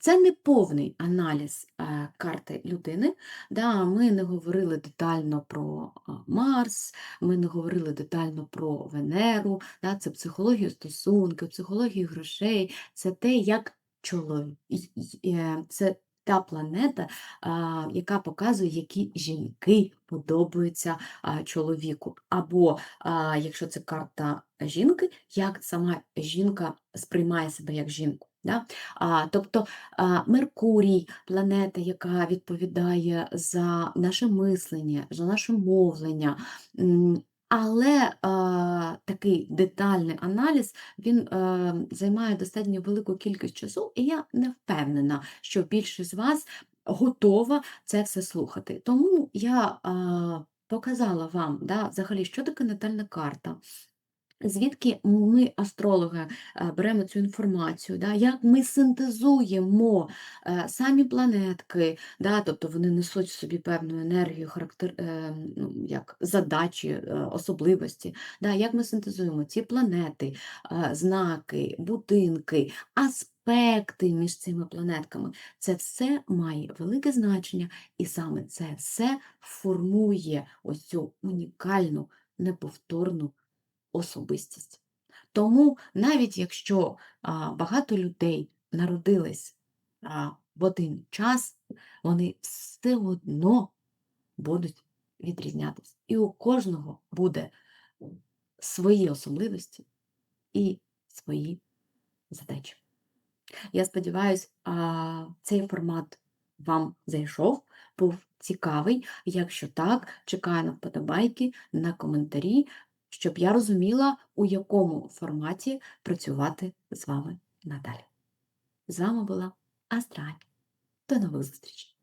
Це не повний аналіз е, карти людини. Да, Ми не говорили детально про Марс, ми не говорили детально про Венеру, да, це психологія стосунків, психологія грошей, це те, як чоловік. Це та планета, яка показує, які жінки подобаються чоловіку. Або, якщо це карта жінки, як сама жінка сприймає себе як жінку. Да? А, тобто а, Меркурій, планета, яка відповідає за наше мислення, за наше мовлення. Але а, такий детальний аналіз він е, займає достатньо велику кількість часу, і я не впевнена, що більшість з вас готова це все слухати. Тому я а, показала вам, да, взагалі, що таке натальна карта. Звідки ми, астрологи, е, беремо цю інформацію, да, як ми синтезуємо е, самі планетки, да, тобто вони несуть в собі певну енергію, характер, е, ну, як задачі, особливості, да, як ми синтезуємо ці планети, знаки, будинки, аспекти між цими планетками. Це все має велике значення, і саме це все формує ось цю унікальну, неповторну особистість. Тому навіть якщо багато людей народились в один час, вони все одно будуть відрізнятися. І у кожного буде свої особливості і свої задачі. Я сподіваюся, цей формат вам зайшов, був цікавий. Якщо так, чекаю на вподобайки, на коментарі, щоб я розуміла, у якому форматі працювати з вами надалі. З вами була Астраль. До нових зустрічей!